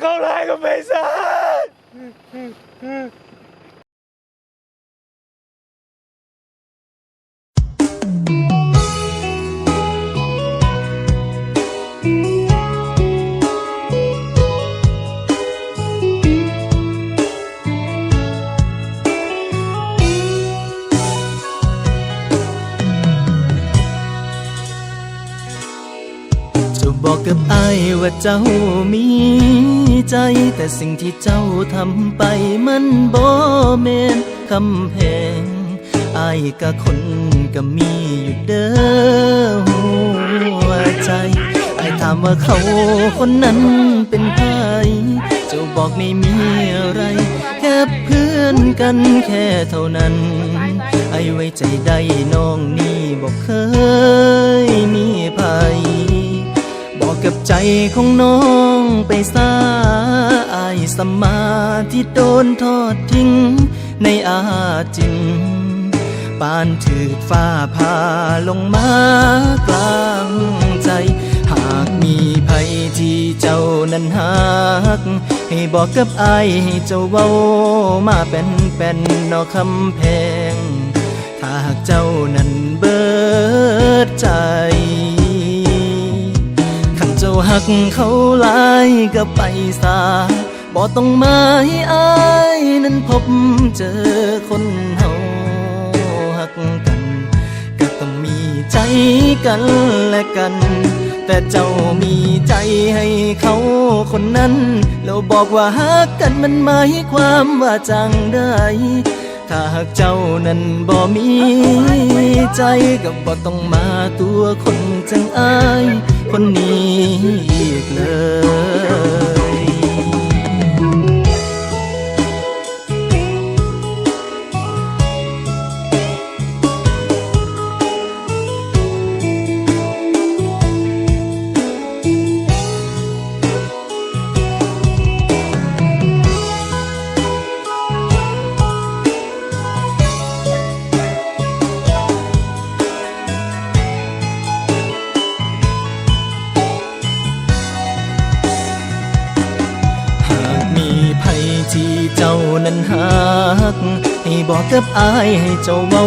เข้าไรก็ไม่ท กกับไอ้ายว่าเจ้ามีใจ แต่สิ่งที่เจ้าทำไปมันบ่แม่นคำแพงไอ้ายกับคนก็มีอยู่เด้อหัวใจไอ้ายถามว่าเขาคนนั้นเป็นใครเจ้าบอกไม่มีอะไร แค่เพื่อนกันแค่เท่านั้น ไอ้ไว้ใจได้น้องนี่บอกเคยมีภัย ใจของน้องไปซาอายสมาที่โดนทอดทิ้ง ในอาจินปานถือฟ้าผ่าลงมากลางใจ หากมีภัยที่เจ้านั้นหัก ให้บอกกับอายให้เจ้าเว้ามาเป็นเป็นนอกคำแพงถ้าหากเจ้านั้นเบิดใจ กเขาหลายก็ไปซาบ่ต้องมาให้อายนั้นพบเจอคนเฮาหักกัน ก็ต้องมีใจกันและกัน แต่เจ้ามีใจให้เขาคนนั้น แล้วบอกว่าหักกันมันหมายความว่าจังได้ถ้าหากเจ้านั้นบ่มีใจก็บ่ต้องมาตัวคนจังอาย คนนี้อีกเลย ที่เจ้านั้นหักให้บอกกับอายให้เจ้าเว้า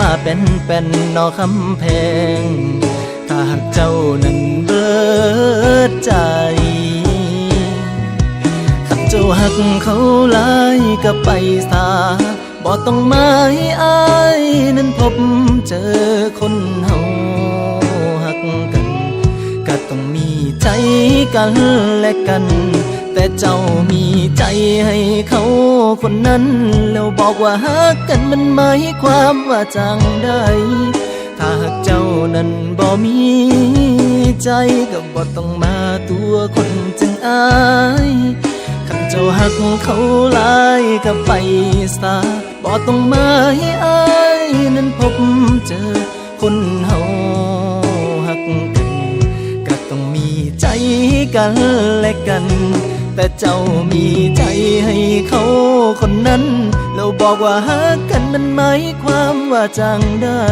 มาเป็นเป็นนอคำแพง ถ้าหากเจ้านั้นเบิดใจขันเจ้าหักเขาลายก็ไปซาบ่ต้องมาให้อายนั้นพบเจอคนเฮาหักกัน ก็ต้องมีใจกันและกัน แต่เจ้ามีใจให้เขาคนนั้น แล้วบอกว่าฮักกันมันหมายความว่าจังได้ ถ้าหากเจ้านั้นบ่มีใจก็บ่ต้องมาตัวคนจังอายขันเจ้าหักเขาลายก็ไปซาบ่ต้องมาให้อายนั้นพบเจอคนเฮาหักกันก็ต้องมีใจกันและกัน แต่เจ้ามีใจให้เขาคนนั้น แล้วบอกว่าฮักกันมันหมายความว่าจังได้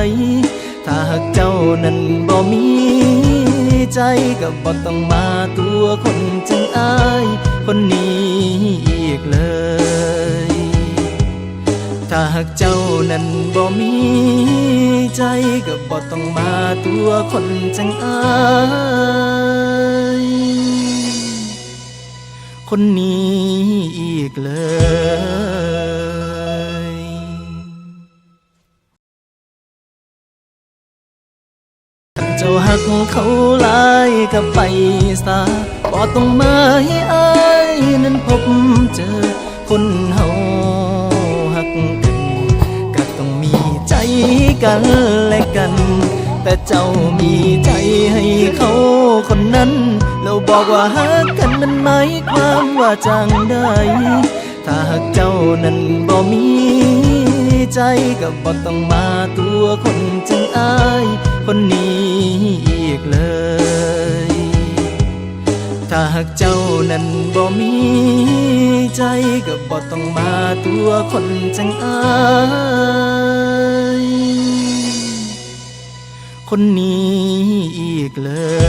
ถ้าหากเจ้านั้นบ่มีใจก็บ่ต้องมาตัวคนจังอาย คนนี้อีกเลย ถ้าหากเจ้านั้นบ่มีใจก็บ่ต้องมาตัวคนจังอาย คนนี้อีกเลยเจ้าหักเขาลายก็ไปซาบ่ต้องมาให้อายนั้นพบเจอคนเฮาหักกันก็ต้องมีใจกันและกัน แต่เจ้ามีใจให้เขาคนนั้น แล้วบอกว่าฮักกันมันหมายความว่าจังได้ถ้าหากเจ้านั้นบ่มีใจก็บ่ต้องมาตัวคนจังอายคนนี้อีกเลย ถ้าหากเจ้านั้นบ่มีใจก็บ่ต้องมาตัวคนจังอายคนนี้อีกเลย